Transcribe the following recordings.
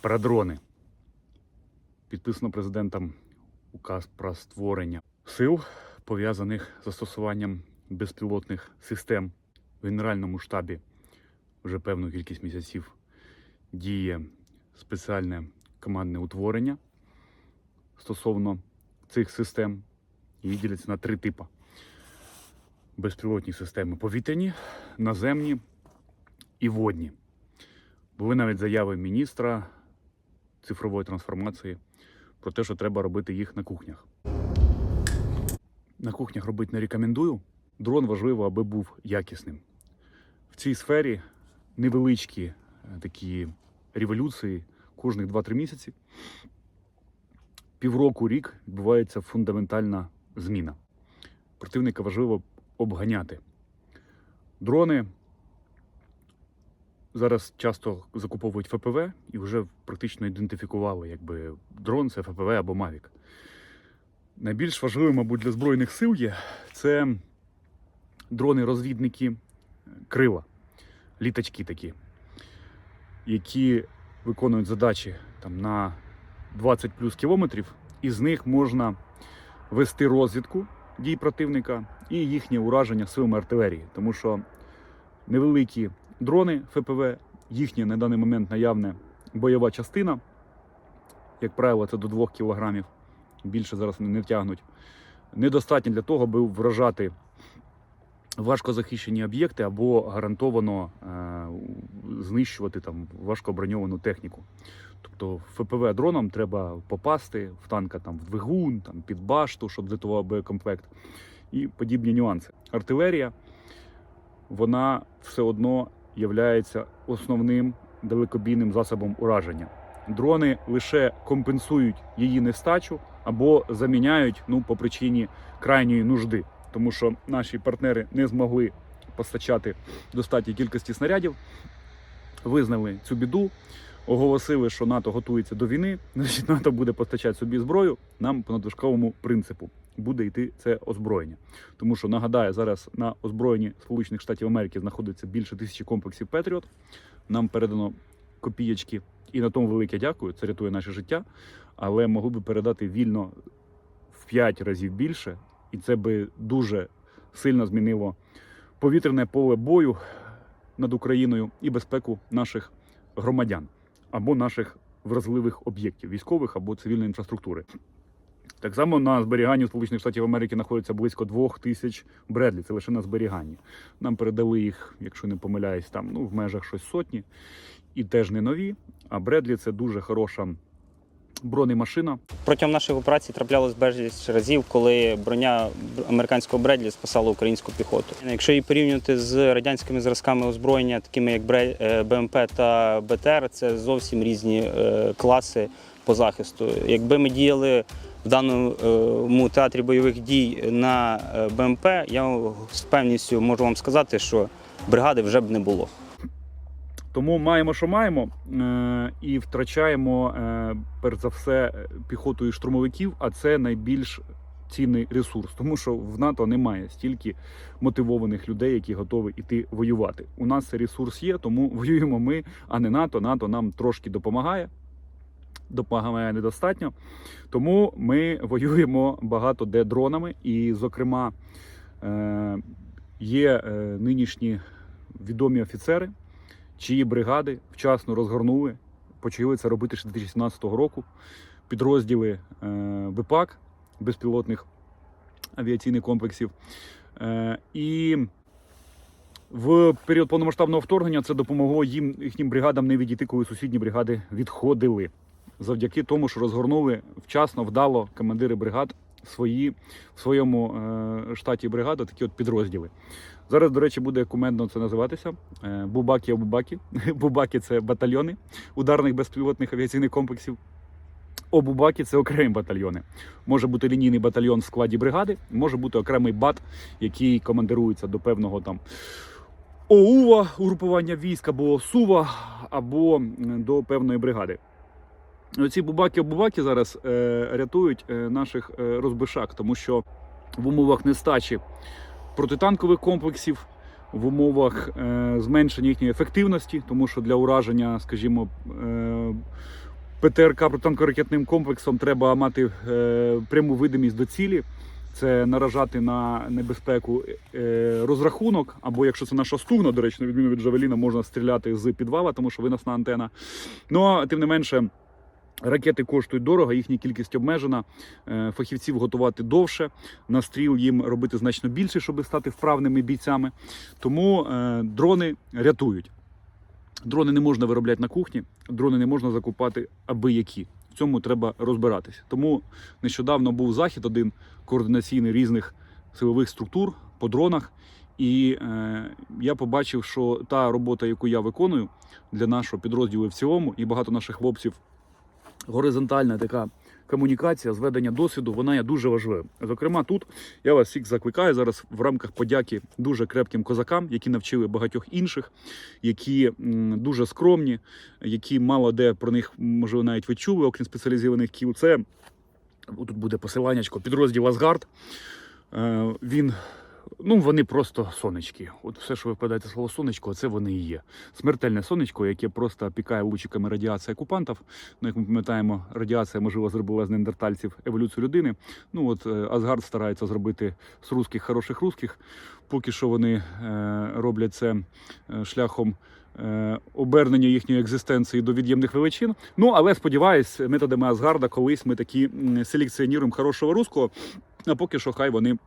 Про дрони. Підписано президентом указ про створення сил, пов'язаних з застосуванням безпілотних систем в Генеральному штабі. Вже певну кількість місяців діє спеціальне командне утворення стосовно цих систем. Її діляться на три типи: безпілотні системи повітряні, наземні і водні. Були навіть заяви міністра цифрової трансформації про те, що треба робити їх на кухнях. На кухнях робити не рекомендую. Дрон важливо, аби був якісним. В цій сфері невеличкі е, такі революції кожних 2-3 місяці. Півроку рік відбувається фундаментальна зміна. Противника важливо обганяти. Дрони зараз часто закуповують ФПВ і вже практично ідентифікували, якби дрон це ФПВ або Мавік. Найбільш важливим, мабуть, для Збройних сил є це дрони-розвідники крила, літачки такі, які виконують задачі там, на 20 плюс кілометрів, і з них можна вести розвідку дій противника і їхнє ураження силами артилерії. Тому що невеликі дрони ФПВ, їхня на даний момент наявна бойова частина, як правило, це до 2 кілограмів, більше зараз не втягнуть, недостатньо для того, аби вражати важкозахищені об'єкти або гарантовано е, знищувати там важкоброньовану техніку. Тобто ФПВ дроном треба попасти в танка там в двигун, там під башту, щоб злитував боєкомплект і подібні нюанси. Артилерія вона все одно є основним далекобійним засобом ураження. Дрони лише компенсують її нестачу або заміняють ну, по причині крайньої нужди, тому що наші партнери не змогли постачати достатній кількості снарядів, визнали цю біду, оголосили, що НАТО готується до війни, значить НАТО буде постачати собі зброю нам по надлишковому принципу. Буде йти це озброєння, тому що нагадаю, зараз на озброєнні Сполучених Штатів Америки знаходиться більше тисячі комплексів Петріот. Нам передано копієчки, і на тому велике дякую. Це рятує наше життя. Але могли би передати вільно в 5 разів більше, і це би дуже сильно змінило повітряне поле бою над Україною і безпеку наших громадян або наших вразливих об'єктів, військових або цивільної інфраструктури. Так само на зберіганні Сполучених Штатів Америки знаходиться близько двох тисяч Бредлі. Це лише на зберіганні. Нам передали їх, якщо не помиляюсь, там ну в межах щось сотні, і теж не нові. А Бредлі це дуже хороша бронемашина. Протягом наших операцій траплялось безліч разів, коли броня американського Бредлі спасала українську піхоту. Якщо її порівнювати з радянськими зразками озброєння, такими як Бре- е, БМП та БТР, це зовсім різні е, класи по захисту. Якби ми діяли в даному театрі бойових дій на е, БМП, я з певністю можу вам сказати, що бригади вже б не було. Тому маємо, що маємо, е, і втрачаємо е, перш за все піхоту і штурмовиків, а це найбільш цінний ресурс, тому що в НАТО немає стільки мотивованих людей, які готові йти воювати. У нас ресурс є, тому воюємо ми, а не НАТО. НАТО нам трошки допомагає. Допомагає недостатньо, тому ми воюємо багато де дронами. І, зокрема, е, є нинішні відомі офіцери, чиї бригади вчасно розгорнули, почали це робити ще з 2017 року. Підрозділи е, ВИПАК безпілотних авіаційних комплексів. Е, і в період повномасштабного вторгнення це допомогло їм їхнім бригадам не відійти, коли сусідні бригади відходили. Завдяки тому, що розгорнули вчасно, вдало командири бригад свої в своєму е, штаті бригади такі от підрозділи. Зараз, до речі, буде кумедно це називатися. Е, Обубаки. Бубаки це батальйони ударних безпілотних авіаційних комплексів. Обубаки це окремі батальйони. Може бути лінійний батальйон в складі бригади, може бути окремий бат, який командирується до певного там ОУВа, угрупування військ, або СУВа, або до певної бригади. Оці бубаки-обубаки зараз е, рятують е, наших е, розбишак, тому що в умовах нестачі протитанкових комплексів, в умовах е, зменшення їхньої ефективності, тому що для ураження, скажімо, е, ПТРК протитанкоракетним комплексом треба мати е, пряму видимість до цілі. Це наражати на небезпеку е, розрахунок, або якщо це наша стугна, до речі, на відміну від Джавеліна, можна стріляти з підвала, тому що виносна антена. Ну тим не менше. Ракети коштують дорого, їхня кількість обмежена. Е, Фахівців готувати довше, настріл їм робити значно більше, щоб стати вправними бійцями. Тому е, дрони рятують. Дрони не можна виробляти на кухні, дрони не можна закупати аби які. В цьому треба розбиратися. Тому нещодавно був захід один координаційний різних силових структур по дронах. І е, я побачив, що та робота, яку я виконую для нашого підрозділу в цілому, і багато наших хлопців, горизонтальна така комунікація, зведення досвіду, вона є дуже важливою. Зокрема, тут я вас всіх закликаю зараз в рамках подяки дуже крепким козакам, які навчили багатьох інших, які дуже скромні, які мало де про них можливо навіть ви чули, окрім спеціалізованих кіл. Це тут буде посиланнячко, підрозділ Асгард. Е, Він Ну, вони просто сонечки. От все, що ви вкладаєте слово сонечко, це вони і є. Смертельне сонечко, яке просто пікає лучиками радіації окупантів. Ну, як ми пам'ятаємо, радіація можливо зробила з неандертальців еволюцію людини. Ну от е, Асгард старається зробити з русських хороших русських. Поки що вони е, роблять це е, шляхом. е, Обернення їхньої екзистенції до від'ємних величин. Ну але сподіваюсь, методами Асгарда колись ми такі селекціонуємо хорошого руського. А поки що хай вони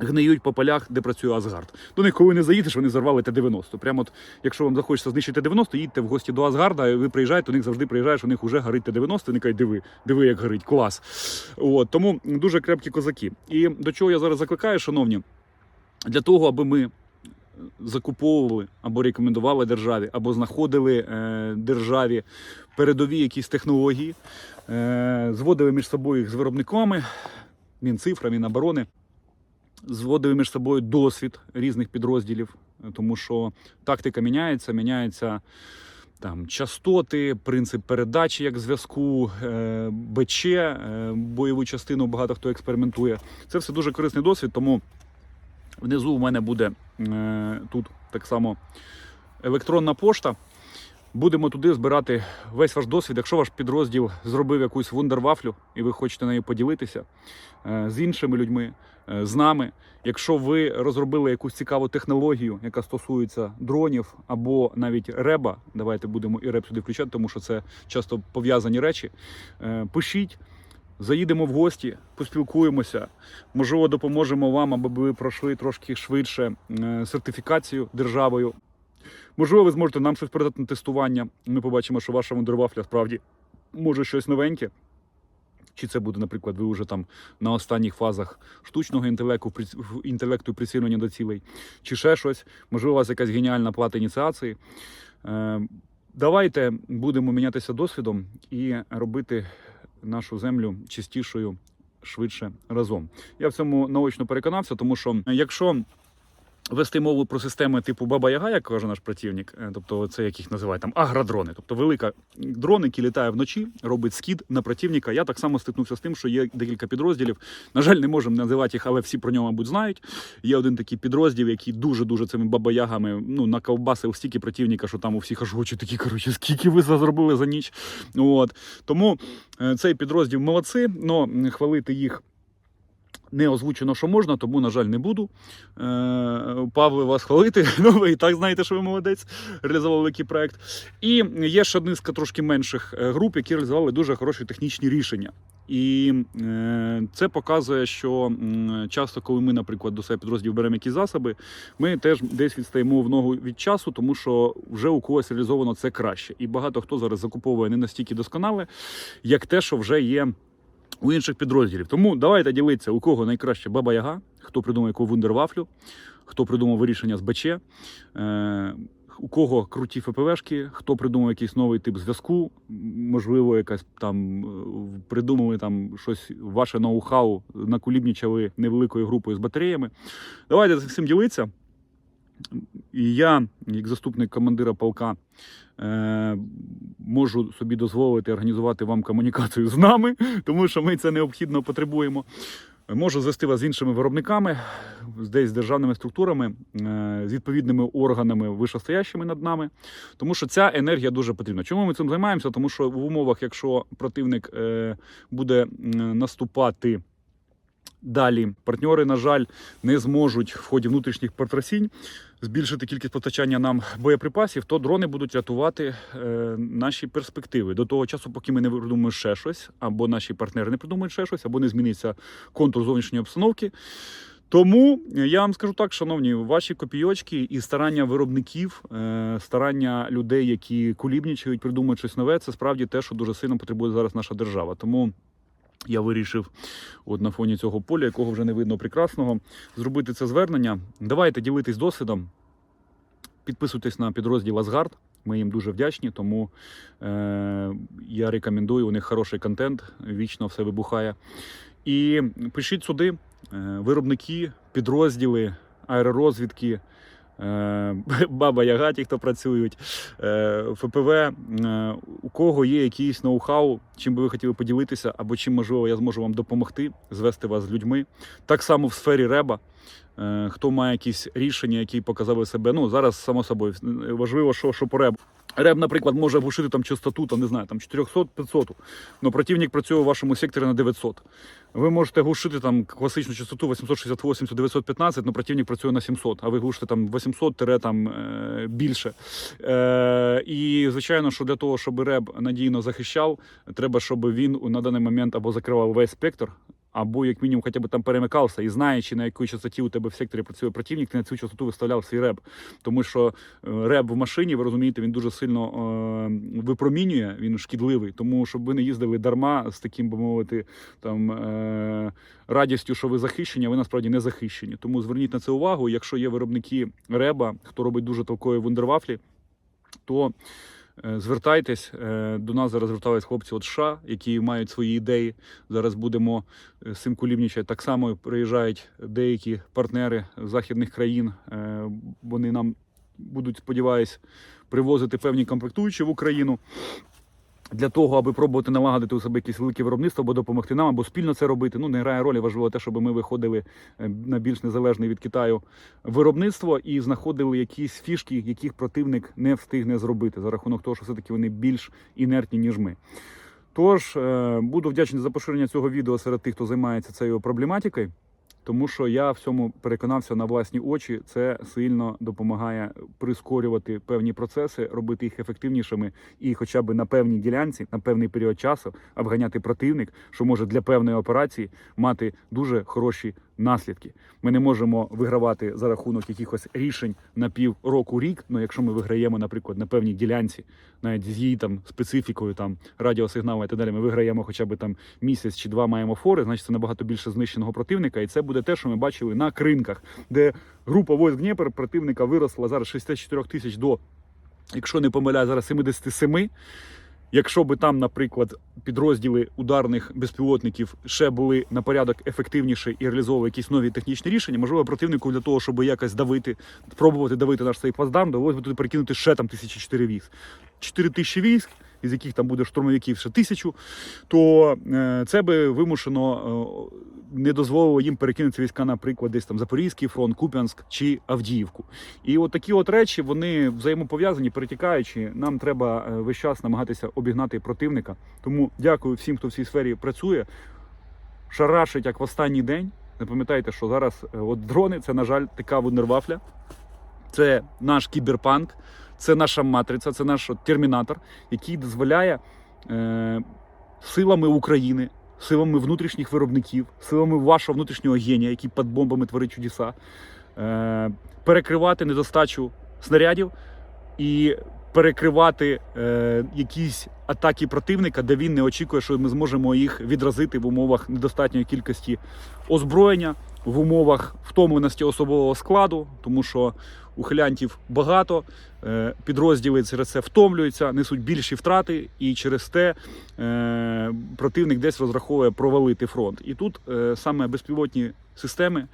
гниють по полях, де працює Асгард. До них, коли не заїдеш, вони зарвали Т-90. Прямо от, якщо вам захочеться знищити Т-90, їдьте в гості до Асгарда, ви приїжджаєте, у них завжди приїжджаєш, у них вже горить Т-90, вони кажуть, диви, диви, як горить, клас. От, тому дуже крепкі козаки. І до чого я зараз закликаю, шановні, для того, аби ми закуповували або рекомендували державі, або знаходили е, державі передові якісь технології, е, зводили між собою їх з виробниками, Мінцифра, Міноборони, зводили між собою досвід різних підрозділів, е, тому що тактика міняється, міняється. Там частоти, принцип передачі як зв'язку, е, БЧ, е, бойову частину багато хто експериментує. Це все дуже корисний досвід, тому внизу у мене буде тут так само електронна пошта. Будемо туди збирати весь ваш досвід. Якщо ваш підрозділ зробив якусь вундервафлю і ви хочете нею поділитися е, з іншими людьми, е, з нами. Якщо ви розробили якусь цікаву технологію, яка стосується дронів або навіть реба, давайте будемо і реб сюди включати, тому що це часто пов'язані речі. е, Пишіть. Заїдемо в гості, поспілкуємося. Можливо, допоможемо вам, аби ви пройшли трошки швидше сертифікацію державою. Можливо, ви зможете нам щось передати на тестування. Ми побачимо, що ваша вундервафля справді може щось новеньке. Чи це буде, наприклад, ви вже там на останніх фазах штучного інтелекту, інтелекту прицілення до цілей, чи ще щось, можливо, у вас якась геніальна плата ініціації. Е, давайте будемо мінятися досвідом і робити нашу землю чистішою швидше разом. Я в цьому наочно переконався, тому що якщо вести мову про системи типу Баба Яга, як каже наш працівник, е, тобто це як їх називають там агродрони, тобто велика дрон, який літає вночі, робить скід на противника. Я так само стикнувся з тим, що є декілька підрозділів. На жаль, не можемо називати їх, але всі про нього, мабуть, знають. Є один такий підрозділ, який дуже-дуже цими бабаягами ну, наковбасив стільки противника, що там у всіх аж очі такі, коротше, скільки ви зробили за ніч. От. Тому е, цей підрозділ молодці, але хвалити їх. Не озвучено, що можна, тому, на жаль, не буду. Е, Павле, вас хвалити. Ну, ви і так знаєте, що ви молодець, реалізував великий проект. І є ще низка трошки менших е, груп, які реалізували дуже хороші технічні рішення. І е, це показує, що часто, коли ми, наприклад, до себе підрозділ беремо якісь засоби, ми теж десь відстаємо в ногу від часу, тому що вже у когось реалізовано це краще. І багато хто зараз закуповує не настільки досконале, як те, що вже є у інших підрозділів. Тому давайте ділитися, у кого найкраще Баба Яга, хто придумав яку вундервафлю, хто придумав вирішення з БЧ, е, у кого круті ФПВшки, хто придумав якийсь новий тип зв'язку, можливо, якась там е, придумали там щось, ваше ноу-хау, накулібнічали невеликою групою з батареями. Давайте з цим ділитися. І я, як заступник командира полка, е, можу собі дозволити організувати вам комунікацію з нами, тому що ми це необхідно потребуємо. Можу звести вас з іншими виробниками, десь з державними структурами, е, з відповідними органами вищостоящими над нами. Тому що ця енергія дуже потрібна. Чому ми цим займаємося? Тому що в умовах, якщо противник е, буде наступати далі, партньори, на жаль, не зможуть в ході внутрішніх потрясінь збільшити кількість постачання нам боєприпасів, то дрони будуть рятувати е, наші перспективи до того часу, поки ми не придумаємо ще щось, або наші партнери не придумають ще щось, або не зміниться контур зовнішньої обстановки. Тому я вам скажу так, шановні, ваші копійочки і старання виробників, е, старання людей, які кулібнічають, придумують щось нове, це справді те, що дуже сильно потребує зараз наша держава. Тому я вирішив, от на фоні цього поля, якого вже не видно прекрасного, зробити це звернення. Давайте ділитись досвідом. Підписуйтесь на підрозділ Асгард. Ми їм дуже вдячні, тому е, я рекомендую. У них хороший контент, вічно все вибухає. І пишіть сюди е, виробники, підрозділи, аеророзвідки, баба Яга, ті, хто працюють, е, ФПВ, е, у кого є якийсь ноу-хау, чим би ви хотіли поділитися, або чим можливо я зможу вам допомогти, звести вас з людьми. Так само в сфері реба. Е, Хто має якісь рішення, які показали себе. Ну зараз само собою важливо, що, що по ребу. Реб, наприклад, може глушити там частоту, там не знаю, там 400-500, але противник працює у вашому секторі на 900. Ви можете глушити там класичну частоту 868-915, але противник працює на 700, а ви глушите там 800 там е, більше. Е, і звичайно, що для того, щоб реб надійно захищав, треба, щоб він на даний момент або закривав весь спектр. Або як мінімум хоча б там перемикався і знаючи, на якій частоті у тебе в секторі працює противник, ти на цю частоту виставляв свій реб. Тому що е, реб в машині, ви розумієте, він дуже сильно е, випромінює, він шкідливий. Тому щоб ви не їздили дарма з таким, би мовити, там е, радістю, що ви захищені, а ви насправді не захищені. Тому зверніть на це увагу. Якщо є виробники реба, хто робить дуже толкові вундервафлі, то звертайтесь. Е, До нас зараз звертались хлопці от США, які мають свої ідеї. Зараз будемо е, з цим кулібнічати. Так само приїжджають деякі партнери з західних країн. Е, Вони нам будуть, сподіваюсь, привозити певні комплектуючі в Україну. Для того, аби пробувати налагодити у себе якесь велике виробництво, або допомогти нам, або спільно це робити. Ну не грає ролі. Важливо те, щоб ми виходили е, на більш незалежне від Китаю виробництво і знаходили якісь фішки, яких противник не встигне зробити за рахунок того, що все-таки вони більш інертні, ніж ми. Тож е, буду вдячний за поширення цього відео серед тих, хто займається цією проблематикою. Тому що я в цьому переконався на власні очі. Це сильно допомагає прискорювати певні процеси, робити їх ефективнішими і, хоча б на певній ділянці, на певний період часу, обганяти противник, що може для певної операції мати дуже хороші наслідки. Ми не можемо вигравати за рахунок якихось рішень на пів року рік. Ну якщо ми виграємо, наприклад, на певній ділянці, навіть з її там специфікою, там радіосигналу і так далі, ми виграємо хоча б там місяць чи два маємо фори, значить це набагато більше знищеного противника, і це буде те, що ми бачили на кринках, де група войск Дніпр противника виросла зараз з 64 тисяч до, якщо не помиляю, зараз 77. Якщо би там, наприклад, підрозділи ударних безпілотників ще були на порядок ефективніші і реалізовували якісь нові технічні рішення, можливо, противнику для того, щоб якось давити, спробувати давити наш цей плацдарм, довелося би туди прикинути ще там тисячі чотири військ. Чотири тисячі військ, із яких там буде штурмовиків ще тисячу, то е, це би вимушено е, не дозволило їм перекинути війська, наприклад, десь там Запорізький фронт, Куп'янськ чи Авдіївку. І от такі от речі вони взаємопов'язані, перетікаючи. Нам треба е, весь час намагатися обігнати противника. Тому дякую всім, хто в цій сфері працює. Шарашить як в останній день. Не пам'ятайте, що зараз е, от дрони це, на жаль, така вундервафля. Це наш кіберпанк, це наша матриця, це наш термінатор, який дозволяє е, силами України, силами внутрішніх виробників, силами вашого внутрішнього генія, який під бомбами творить чудеса, е, перекривати недостачу снарядів і перекривати е, якісь атаки противника, де він не очікує, що ми зможемо їх відразити в умовах недостатньої кількості озброєння, в умовах втомленості особового складу, тому що ухилянтів багато, е, підрозділи через це втомлюються, несуть більші втрати, і через те е, противник десь розраховує провалити фронт. І тут е, саме безпілотні системи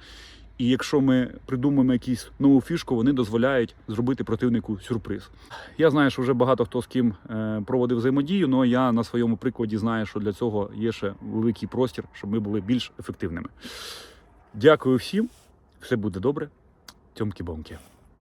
І якщо ми придумаємо якусь нову фішку, вони дозволяють зробити противнику сюрприз. Я знаю, що вже багато хто з ким е, проводив взаємодію, але я на своєму прикладі знаю, що для цього є ще великий простір, щоб ми були більш ефективними. Дякую всім, все буде добре. Тьомки-бомки.